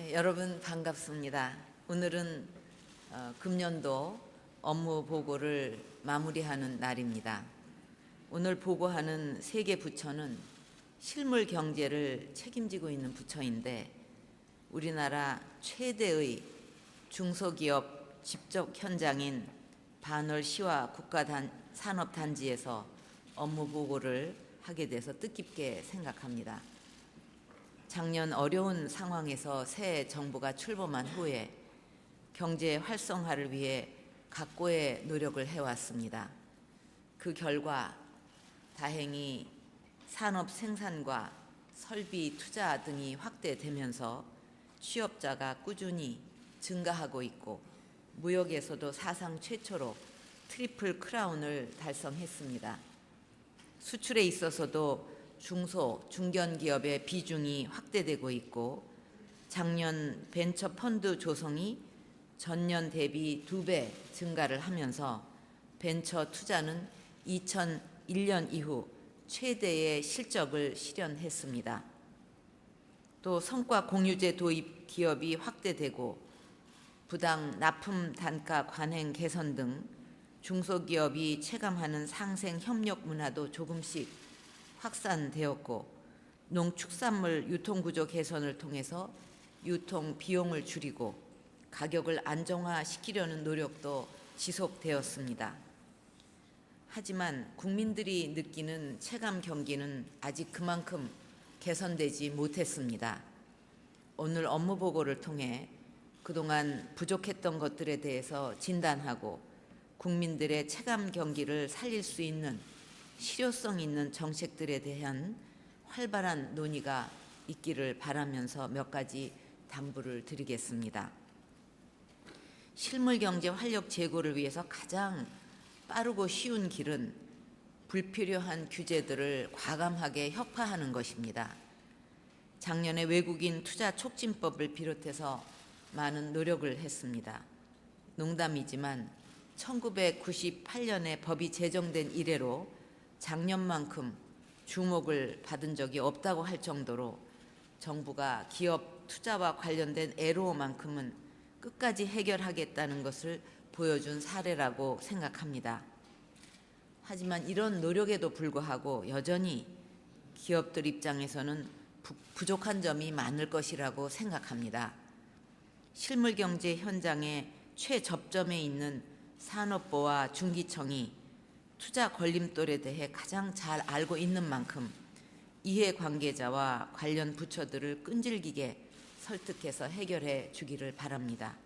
네, 여러분 반갑습니다. 오늘은 어, 금년도 업무 보고를 마무리하는 날입니다. 오늘 보고하는 세 개 부처는 실물 경제를 책임지고 있는 부처인데 우리나라 최대의 중소기업 집적 현장인 반월시와 국가산업단지에서 업무 보고를 하게 돼서 뜻깊게 생각합니다. 작년 어려운 상황에서 새 정부가 출범한 후에 경제 활성화를 위해 각고의 노력을 해왔습니다. 그 결과 다행히 산업 생산과 설비 투자 등이 확대되면서 취업자가 꾸준히 증가하고 있고 무역에서도 사상 최초로 트리플 크라운을 달성했습니다. 수출에 있어서도 중소, 중견 기업의 비중이 확대되고 있고 작년 벤처 펀드 조성이 전년 대비 두 배 증가를 하면서 벤처 투자는 2001년 이후 최대의 실적을 실현했습니다. 또 성과 공유제 도입 기업이 확대되고 부당 납품 단가 관행 개선 등 중소기업이 체감하는 상생 협력 문화도 조금씩 확산되었고 농축산물 유통 구조 개선을 통해서 유통 비용을 줄이고 가격을 안정화시키려는 노력도 지속되었습니다. 하지만 국민들이 느끼는 체감 경기는 아직 그만큼 개선되지 못했습니다. 오늘 업무 보고를 통해 그동안 부족했던 것들에 대해서 진단하고 국민들의 체감 경기를 살릴 수 있는 실효성 있는 정책들에 대한 활발한 논의가 있기를 바라면서 몇 가지 당부를 드리겠습니다. 실물 경제 활력 제고를 위해서 가장 빠르고 쉬운 길은 불필요한 규제들을 과감하게 혁파하는 것입니다. 작년에 외국인 투자 촉진법을 비롯해서 많은 노력을 했습니다. 농담이지만 1998년에 법이 제정된 이래로 작년만큼 주목을 받은 적이 없다고 할 정도로 정부가 기업 투자와 관련된 애로만큼은 끝까지 해결하겠다는 것을 보여준 사례라고 생각합니다. 하지만 이런 노력에도 불구하고 여전히 기업들 입장에서는 부, 부족한 점이 많을 것이라고 생각합니다. 실물 경제 현장의 최접점에 있는 산업부와 중기청이 투자 걸림돌에 대해 가장 잘 알고 있는 만큼 이해 관계자와 관련 부처들을 끈질기게 설득해서 해결해 주기를 바랍니다.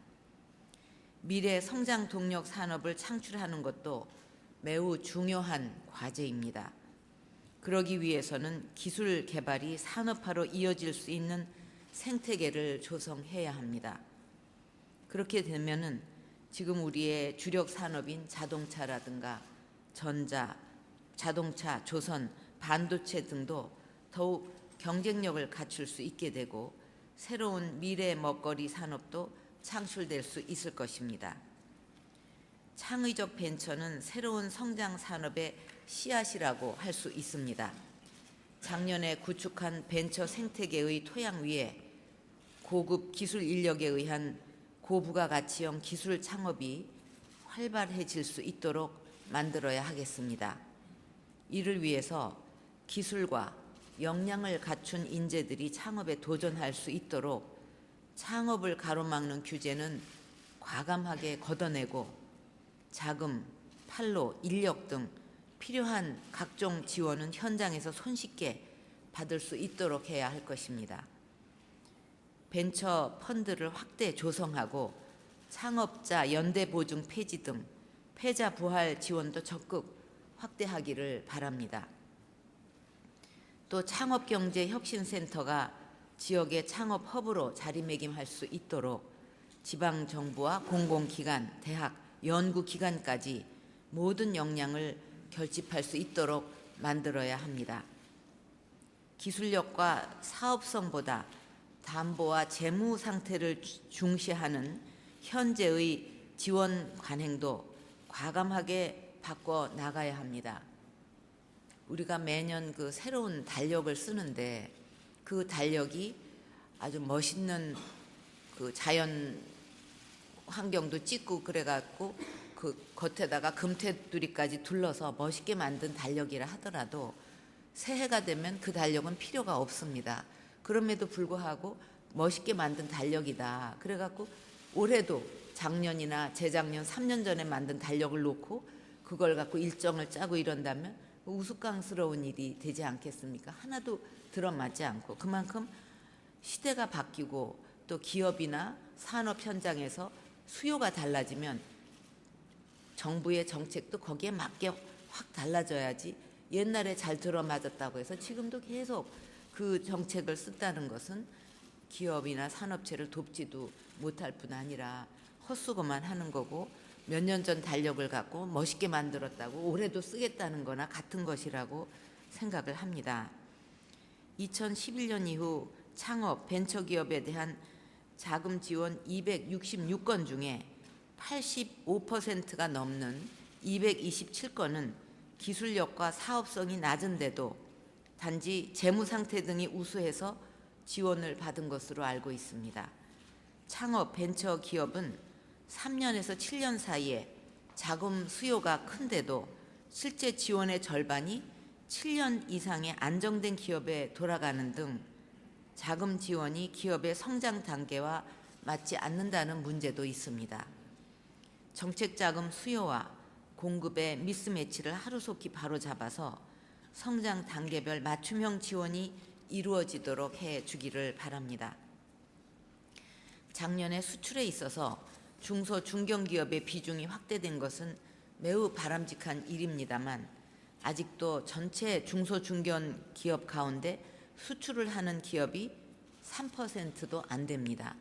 미래 성장 동력 산업을 창출하는 것도 매우 중요한 과제입니다. 그러기 위해서는 기술 개발이 산업화로 이어질 수 있는 생태계를 조성해야 합니다. 그렇게 되면은 지금 우리의 주력 산업인 자동차라든가 전자, 자동차, 조선, 반도체 등도 더욱 경쟁력을 갖출 수 있게 되고 새로운 미래 먹거리 산업도 창출될 수 있을 것입니다. 창의적 벤처는 새로운 성장 산업의 씨앗이라고 할 수 있습니다. 작년에 구축한 벤처 생태계의 토양 위에 고급 기술 인력에 의한 고부가가치형 기술 창업이 활발해질 수 있도록 만들어야 하겠습니다. 이를 위해서 기술과 역량을 갖춘 인재들이 창업에 도전할 수 있도록 창업을 가로막는 규제는 과감하게 걷어내고 자금, 판로, 인력 등 필요한 각종 지원은 현장에서 손쉽게 받을 수 있도록 해야 할 것입니다. 벤처 펀드를 확대 조성하고 창업자 연대 보증 폐지 등 패자 부활 지원도 적극 확대하기를 바랍니다. 또 창업경제혁신센터가 지역의 창업 허브로 자리매김할 수 있도록 지방 정부와 공공기관, 대학, 연구기관까지 모든 역량을 결집할 수 있도록 만들어야 합니다. 기술력과 사업성보다 담보와 재무 상태를 중시하는 현재의 지원 관행도 과감하게 바꿔 나가야 합니다. 우리가 매년 그 새로운 달력을 쓰는데 그 달력이 아주 멋있는 그 자연 환경도 찍고 그래갖고 그 겉에다가 금테두리까지 둘러서 멋있게 만든 달력이라 하더라도 새해가 되면 그 달력은 필요가 없습니다. 그럼에도 불구하고 멋있게 만든 달력이다. 그래갖고 올해도 작년이나 재작년 3년 전에 만든 달력을 놓고 그걸 갖고 일정을 짜고 이런다면 우스꽝스러운 일이 되지 않겠습니까? 하나도 들어맞지 않고 그만큼 시대가 바뀌고 또 기업이나 산업 현장에서 수요가 달라지면 정부의 정책도 거기에 맞게 확 달라져야지 옛날에 잘 들어맞았다고 해서 지금도 계속 그 정책을 쓴다는 것은 기업이나 산업체를 돕지도 못할 뿐 아니라 헛수고만 하는 거고 몇 년 전 달력을 갖고 멋있게 만들었다고 올해도 쓰겠다는 거나 같은 것이라고 생각을 합니다. 2011년 이후 창업 벤처기업에 대한 자금 지원 266건 중에 85%가 넘는 227건은 기술력과 사업성이 낮은데도 단지 재무 상태 등이 우수해서 지원을 받은 것으로 알고 있습니다. 창업 벤처 기업은 3년에서 7년 사이에 자금 수요가 큰데도 실제 지원의 절반이 7년 이상의 안정된 기업에 돌아가는 등 자금 지원이 기업의 성장 단계와 맞지 않는다는 문제도 있습니다. 정책 자금 수요와 공급의 미스매치를 하루속히 바로잡아서 성장 단계별 맞춤형 지원이 이루어지도록 해 주기를 바랍니다. 작년에 수출에 있어서 중소 중견 기업의 비중이 확대된 것은 매우 바람직한 일입니다만 아직도 전체 중소 중견 기업 가운데 수출을 하는 기업이 3%도 안 됩니다.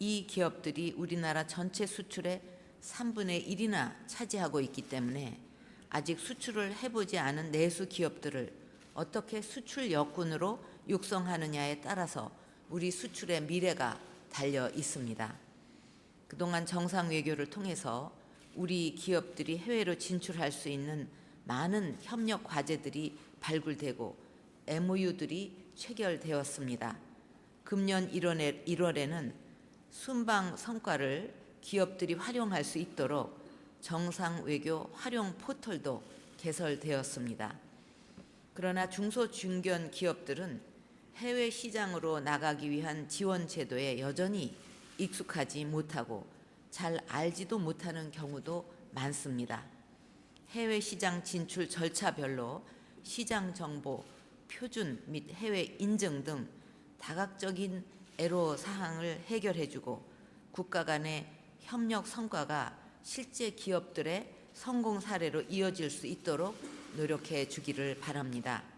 이 기업들이 우리나라 전체 수출의 3분의 1이나 차지하고 있기 때문에 아직 수출을 해보지 않은 내수 기업들을 어떻게 수출 여군으로 육성하느냐에 따라서 우리 수출의 미래가 달려 있습니다. 그동안 정상 외교를 통해서 우리 기업들이 해외로 진출할 수 있는 많은 협력 과제들이 발굴되고 MOU들이 체결되었습니다. 금년 1월에, 1월에는 순방 성과를 기업들이 활용할 수 있도록 정상 외교 활용 포털도 개설되었습니다. 그러나 중소 중견 기업들은 해외 시장으로 나가기 위한 지원 제도에 여전히 익숙하지 못하고 잘 알지도 못하는 경우도 많습니다. 해외 시장 진출 절차별로 시장 정보, 표준 및 해외 인증 등 다각적인 애로 사항을 해결해 주고 국가 간의 협력 성과가 실제 기업들의 성공 사례로 이어질 수 있도록 노력해 주기를 바랍니다.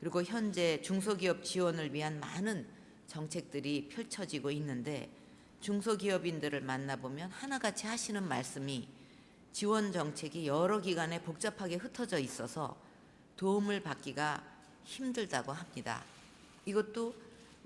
그리고 현재 중소기업 지원을 위한 많은 정책들이 펼쳐지고 있는데 중소기업인들을 만나보면 하나같이 하시는 말씀이 지원 정책이 여러 기관에 복잡하게 흩어져 있어서 도움을 받기가 힘들다고 합니다. 이것도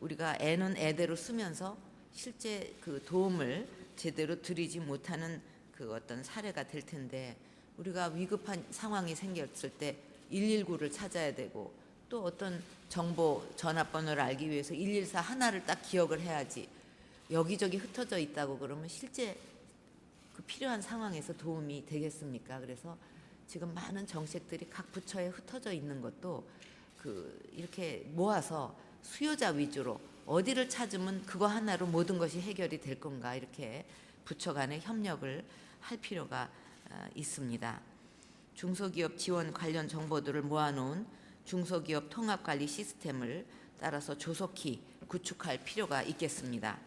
우리가 애는 애대로 쓰면서 실제 그 도움을 제대로 드리지 못하는 그 어떤 사례가 될 텐데 우리가 위급한 상황이 생겼을 때 119를 찾아야 되고 또 어떤 정보 전화번호를 알기 위해서 114 하나를 딱 기억을 해야지 여기저기 흩어져 있다고 그러면 실제 그 필요한 상황에서 도움이 되겠습니까? 그래서 지금 많은 정책들이 각 부처에 흩어져 있는 것도 그 이렇게 모아서 수요자 위주로 어디를 찾으면 그거 하나로 모든 것이 해결이 될 건가 이렇게 부처 간의 협력을 할 필요가 아, 있습니다. 중소기업 지원 관련 정보들을 모아놓은 중소기업 통합관리 시스템을 따라서 조속히 구축할 필요가 있겠습니다.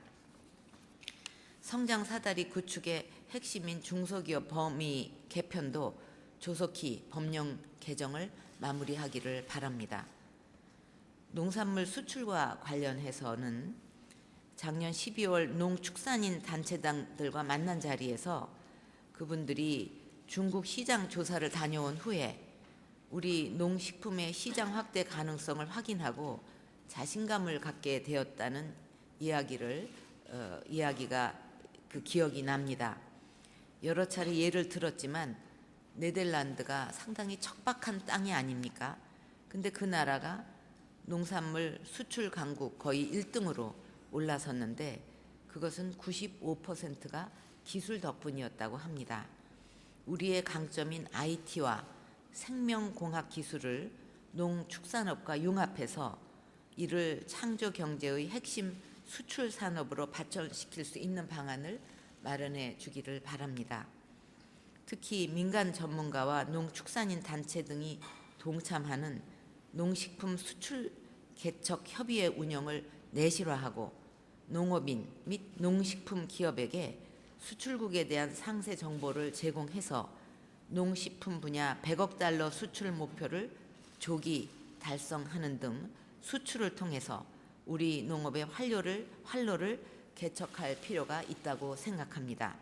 성장 사다리 구축의 핵심인 중소기업 범위 개편도 조속히 법령 개정을 마무리하기를 바랍니다. 농산물 수출과 관련해서는 작년 12월 농축산인 단체장들과 만난 자리에서 그분들이 중국 시장 조사를 다녀온 후에 우리 농식품의 시장 확대 가능성을 확인하고 자신감을 갖게 되었다는 이야기를 어, 이야기가 그 기억이 납니다. 여러 차례 예를 들었지만 네덜란드가 상당히 척박한 땅이 아닙니까? 근데 그 나라가 농산물 수출 강국 거의 1등으로 올라섰는데 그것은 95%가 기술 덕분이었다고 합니다. 우리의 강점인 IT와 생명공학 기술을 농축산업과 융합해서 이를 창조 경제의 핵심 수출 산업으로 발전시킬 수 있는 방안을 마련해 주기를 바랍니다. 특히 민간 전문가와 농축산인 단체 등이 동참하는 농식품 수출 개척 협의회 운영을 내실화하고 농업인 및 농식품 기업에게 수출국에 대한 상세 정보를 제공해서 농식품 분야 100억 달러 수출 목표를 조기 달성하는 등 수출을 통해서 우리 농업의 활로를 활로를 개척할 필요가 있다고 생각합니다.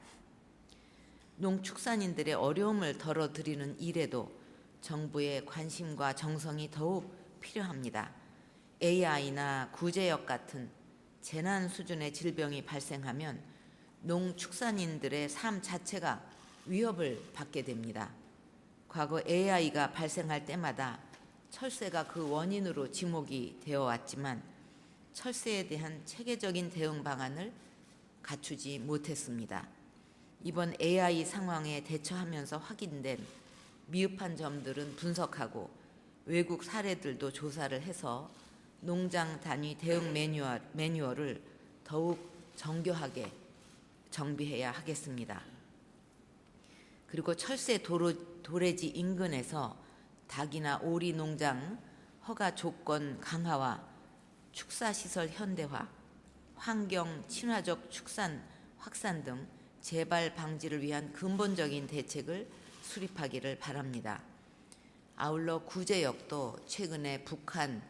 농축산인들의 어려움을 덜어드리는 일에도 정부의 관심과 정성이 더욱 필요합니다. AI나 구제역 같은 재난 수준의 질병이 발생하면 농축산인들의 삶 자체가 위협을 받게 됩니다. 과거 AI가 발생할 때마다 철새가 그 원인으로 지목이 되어 왔지만 철새에 대한 체계적인 대응 방안을 갖추지 못했습니다. 이번 AI 상황에 대처하면서 확인된 미흡한 점들은 분석하고 외국 사례들도 조사를 해서 농장 단위 대응 매뉴얼, 매뉴얼을 더욱 정교하게 정비해야 하겠습니다. 그리고 철새 도로, 도래지 인근에서 닭이나 오리 농장 허가 조건 강화와 축사 시설 현대화, 환경 친화적 축산 확산 등 재발 방지를 위한 근본적인 대책을 수립하기를 바랍니다. 아울러 구제역도 최근에 북한,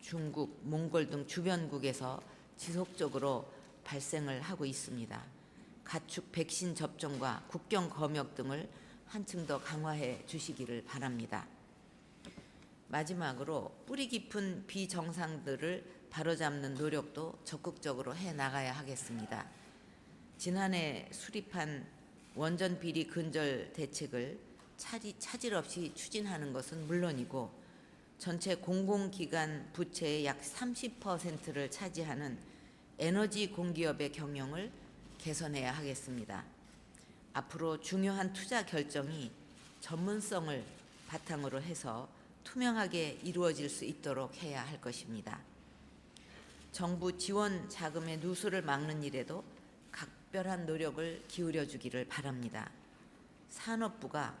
중국, 몽골 등 주변국에서 지속적으로 발생을 하고 있습니다. 가축 백신 접종과 국경 검역 등을 한층 더 강화해 주시기를 바랍니다. 마지막으로 뿌리 깊은 비정상들을 바로잡는 노력도 적극적으로 해 나가야 하겠습니다. 지난해 수립한 원전 비리 근절 대책을 차질, 차질 없이 추진하는 것은 물론이고 전체 공공기관 부채의 약 30%를 차지하는 에너지 공기업의 경영을 개선해야 하겠습니다. 앞으로 중요한 투자 결정이 전문성을 바탕으로 해서 투명하게 이루어질 수 있도록 해야 할 것입니다. 정부 지원 자금의 누수를 막는 일에도 각별한 노력을 기울여 주기를 바랍니다. 산업부가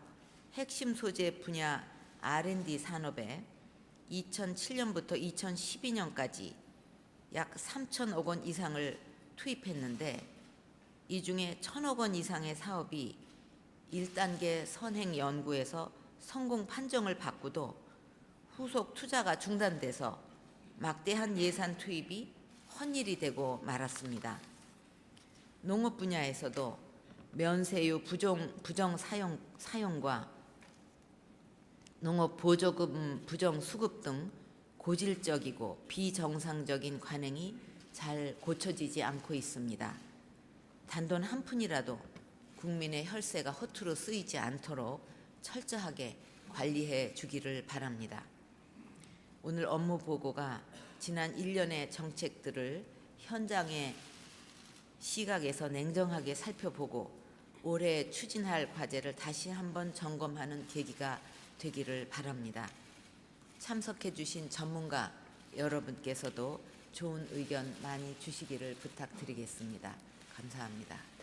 핵심 소재 분야 R&D 산업에 2007년부터 2012년까지 약 3천억 원 이상을 투입했는데 이 중에 천억 원 이상의 사업이 1단계 선행 연구에서 성공 판정을 받고도 후속 투자가 중단돼서 막대한 예산 투입이 헛일이 되고 말았습니다. 농업 분야에서도 면세유 부정, 부정 사용, 사용과 농업 보조금 부정 수급 등 고질적이고 비정상적인 관행이 잘 고쳐지지 않고 있습니다. 단돈 한 푼이라도 국민의 혈세가 허투루 쓰이지 않도록 철저하게 관리해 주기를 바랍니다. 오늘 업무 보고가 지난 1년의 정책들을 현장의 시각에서 냉정하게 살펴보고 올해 추진할 과제를 다시 한번 점검하는 계기가 되기를 바랍니다. 참석해 주신 전문가 여러분께서도 좋은 의견 많이 주시기를 부탁드리겠습니다. 감사합니다.